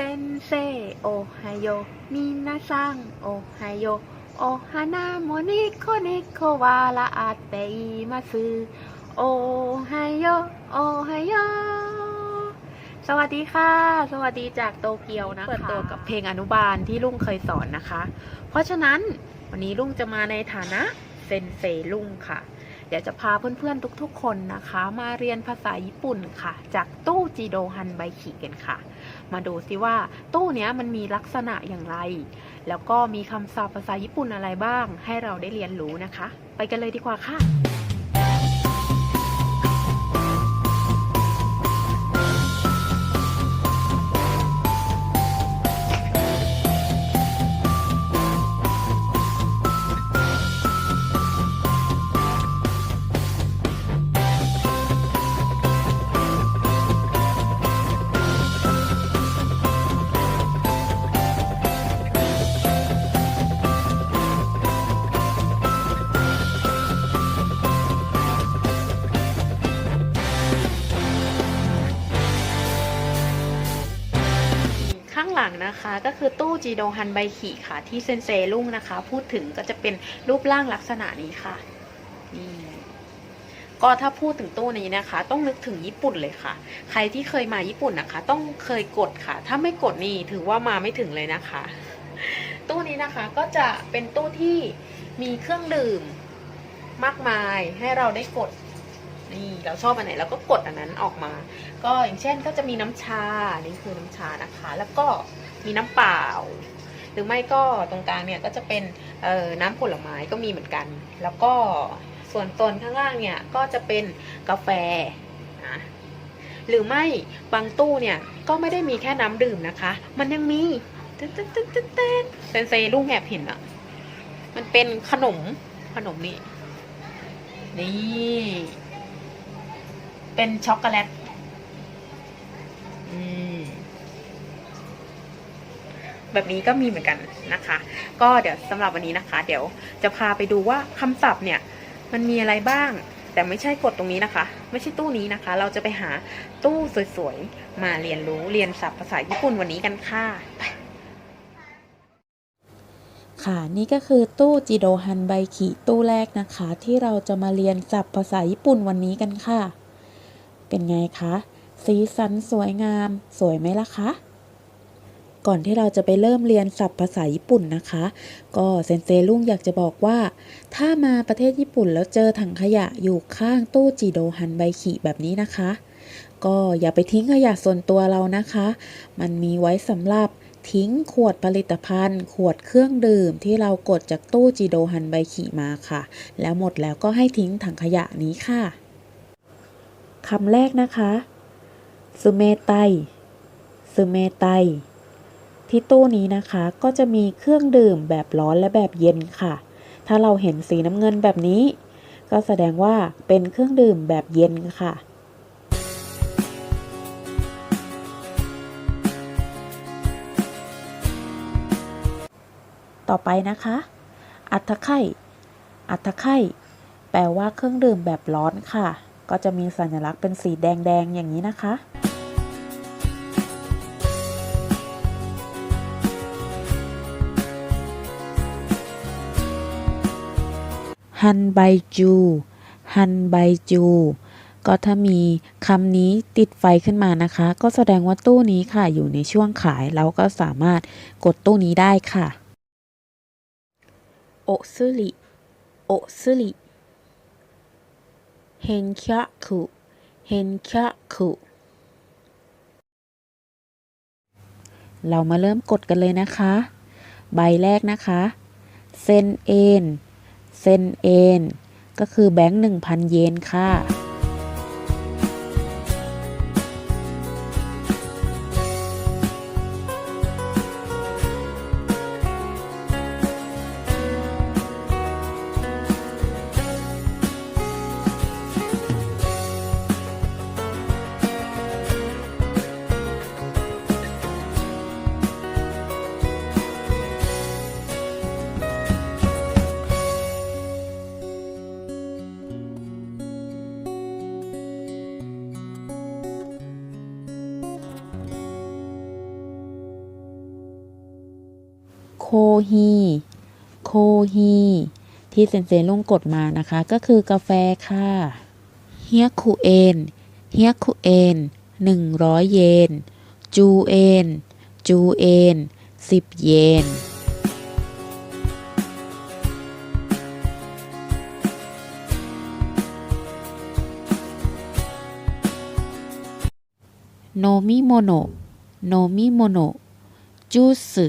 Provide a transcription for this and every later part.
เซนเซโอไฮโอมินาซังโอไฮโอโอฮานาโมนิโคนิโควาลาอัตเตอิมาซึโอไฮโอโอไฮโอสวัสดีค่ะ สวัสดีจากโตเกียวนะคะเปิดตัวกับเพลงอนุบาลที่ลุงเคยสอนนะคะ เพราะฉะนั้นวันนี้ลุงจะมาในฐานะเซนเซลุงค่ะ เดี๋ยวจะพาเพื่อนๆทุกๆ คนนะคะ มาเรียนภาษาญี่ปุ่นค่ะ จากตู้จีโดฮันไบคิกันค่ะ มาดูซิว่าตู้เนี้ยมันมีลักษณะอย่างไร แล้วก็มีคำศัพท์ภาษาญี่ปุ่นอะไรบ้าง ให้เราได้เรียนรู้นะคะ ไปกันเลยดีกว่าค่ะ นะคะ ก็คือตู้จีโดฮันไบคิค่ะ ที่เซนเซลุ่งนะคะ พูดถึงก็จะเป็นรูปร่างลักษณะนี้ค่ะนี่ก็ถ้าพูดถึงตู้นี้นะคะ ต้องนึกถึงญี่ปุ่นเลยค่ะ ใครที่เคยมาญี่ปุ่นนะคะ ต้องเคยกดค่ะ ถ้าไม่กดนี่ถือว่ามาไม่ถึงเลยนะคะ ตู้นี้นะคะก็จะเป็นตู้ที่มีเครื่องดื่มมากมายให้เราได้กดนี่เราชอบอันไหนเราก็กดอันนั้นออกมา ก็อย่างเช่นก็จะมีน้ำชา นี่คือน้ำชานะคะ แล้วก็ มีน้ำเปล่า หรือไม่ก็ตรงกลางเนี่ยก็จะเป็นน้ำผลไม้ก็มีเหมือนกัน แล้วก็ส่วนตนข้างล่างเนี่ยก็จะเป็นกาแฟนะหรือไม่บางตู้เนี่ยก็ไม่ได้มีแค่น้ำดื่มนะคะ มันยังมีเต้นเต้นเต้นเต้นเต้นเซนเซลุงแอบเห็นอะมันเป็นขนมขนมนี่นี่เป็นช็อกโกแลตอืม แบบนี้ก็มีเหมือนกันนะคะ ก็เดี๋ยวสำหรับวันนี้นะคะ เดี๋ยวจะพาไปดูว่าคำศัพท์เนี่ยมันมีอะไรบ้าง แต่ไม่ใช่กดตรงนี้นะคะ ไม่ใช่ตู้นี้นะคะ เราจะไปหาตู้สวยๆมาเรียนรู้เรียนศัพท์ภาษาญี่ปุ่นวันนี้กันค่ะไปค่ะนี่ก็คือตู้จิโดฮันไบคิตู้แรกนะคะ ที่เราจะมาเรียนศัพท์ภาษาญี่ปุ่นวันนี้กันค่ะ เป็นไงคะ สีสันสวยงาม สวยไหมล่ะคะ ก่อนที่เราจะไปเริ่มเรียนศัพท์ภาษาญี่ปุ่นนะคะ ก็เซนเซลุงอยากจะบอกว่า ถ้ามาประเทศญี่ปุ่นแล้วเจอถังขยะอยู่ข้างตู้จิโดฮันไบคิแบบนี้นะคะ ก็อย่าไปทิ้งขยะส่วนตัวเรานะคะ มันมีไว้สำหรับทิ้งขวดผลิตภัณฑ์ ขวดเครื่องดื่มที่เรากดจากตู้จิโดฮันไบคิมาค่ะ แล้วหมดแล้วก็ให้ทิ้งถังขยะนี้ค่ะคำแรกนะคะซูเมไตซูเมไต ที่ตู้นี้นะคะก็จะมีเครื่องดื่มแบบร้อนและแบบเย็นค่ะ ถ้าเราเห็นสีน้ำเงินแบบนี้ ก็แสดงว่าเป็นเครื่องดื่มแบบเย็นค่ะต่อไปนะคะ อัตไข่ อัตไข่ แปลว่าเครื่องดื่มแบบร้อนค่ะ ก็จะมีสัญลักษณ์เป็นสีแดงๆ อย่างนี้นะคะ ฮันไบจูฮันไบจูก็ถ้ามีคำนี้ติดไฟขึ้นมานะคะ ก็แสดงว่าตู้นี้ค่ะอยู่ในช่วงขายเราก็สามารถกดตู้นี้ได้ค่ะโอซึริโอซึริเฮนคยะคุเฮนคยะคุเรามาเริ่มกดกันเลยนะคะ ใบแรกนะคะ เซนเอ็น เซนเอ็นก็คือแบงค์หนึ่งพันเยนค่ะ「 คฮี โคฮี ที่เซนเซลงกดมานะคะ ก็คือกาแฟค่ะเฮียคุเอนเฮียคุเอนหนึ่งร้อยเยน จูเอน จูเอนสิบเยนโนมิโมโนโนมิโมโนจูสึ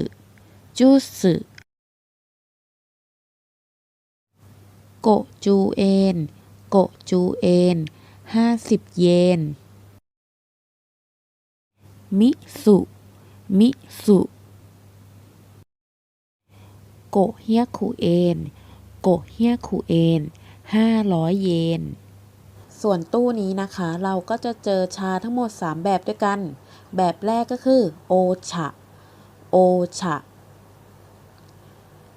จูสึโกจูเอนโกจูเอนห้าสิบเยน มิสุ มิสุโกเฮียคุเอนโกเฮียคุเอนห้าร้อยเยน ส่วนตู้นี้นะคะเราก็จะเจอชาทั้งหมด 3 แบบด้วยกัน แบบแรกก็คือ โอชะ โอชะ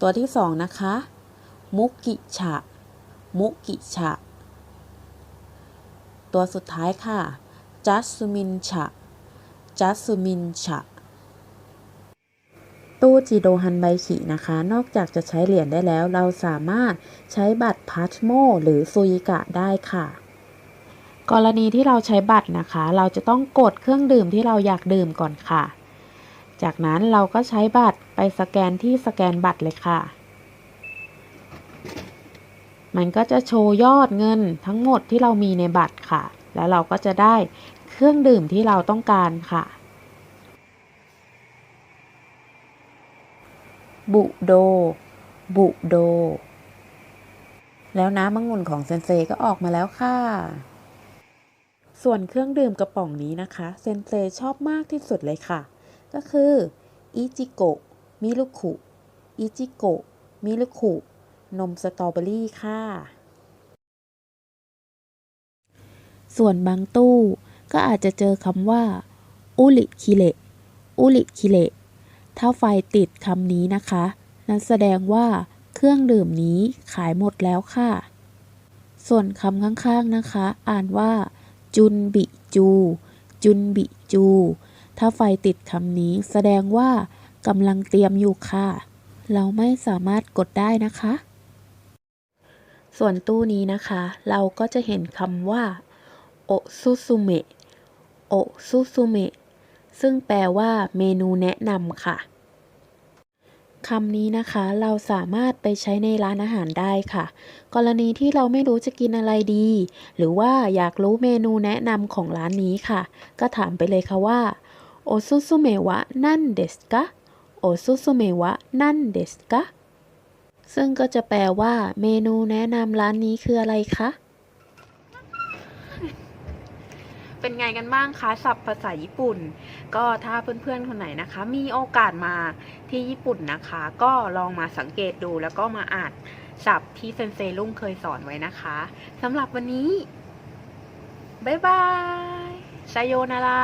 ตัวที่2นะคะ มุกิชะมุกิชะตัวสุดท้ายค่ะ จัสมินชะจัสมินชะตู้จิโดฮันไบคินะคะ นอกจากจะใช้เหรียญได้แล้ว เราสามารถใช้บัตรพาชโมหรือซุยกะได้ค่ะกรณีที่เราใช้บัตรนะคะ เราจะต้องกดเครื่องดื่มที่เราอยากดื่มก่อนค่ะ จากนั้นเราก็ใช้บัตรไปสแกนที่สแกนบัตรเลยค่ะ มันก็จะโชว์ยอดเงินทั้งหมดที่เรามีในบัตรค่ะ แล้วเราก็จะได้เครื่องดื่มที่เราต้องการค่ะ บุโด บุโด แล้วน้ำองุ่นของเซนเซก็ออกมาแล้วค่ะส่วนเครื่องดื่มกระป๋องนี้นะคะ เซนเซชอบมากที่สุดเลยค่ะ ก็คืออิจิโกะมิรุคุอิจิโกะมิรุคุนมสตรอเบอรี่ค่ะ ส่วนบางตู้ก็อาจจะเจอคำว่า อุริคิเลอุริคิเลถ้าไฟติดคำนี้นะคะ นั่นแสดงว่าเครื่องดื่มนี้ขายหมดแล้วค่ะ ส่วนคำข้างๆนะคะ อ่านว่า จุนบิจู จุนบิจู ถ้าไฟติดคำนี้แสดงว่ากำลังเตรียมอยู่ค่ะ เราไม่สามารถกดได้นะคะ ส่วนตู้นี้นะคะ เราก็จะเห็นคำว่าโอซุซุเมะโอซุซุเมะซึ่งแปลว่าเมนูแนะนำค่ะคำนี้นะคะเราสามารถไปใช้ในร้านอาหารได้ค่ะ กรณีที่เราไม่รู้จะกินอะไรดี หรือว่าอยากรู้เมนูแนะนำของร้านนี้ค่ะ ก็ถามไปเลยค่ะว่า โอซุซุเมวะนั่นเดสกะโอซุซุเมวะนั่นเดสกะซึ่งก็จะแปลว่าเมนูแนะนำร้านนี้คืออะไรคะ เป็นไงกันบ้างคะศัพท์ภาษาญี่ปุ่น ก็ถ้าเพื่อนๆคนไหนนะคะ มีโอกาสมาที่ญี่ปุ่นนะคะ ก็ลองมาสังเกตดูแล้วก็มาอ่านศัพท์ที่เซนเซลุงเคยสอนไว้นะคะสำหรับวันนี้ บ๊ายบายไซโยนารา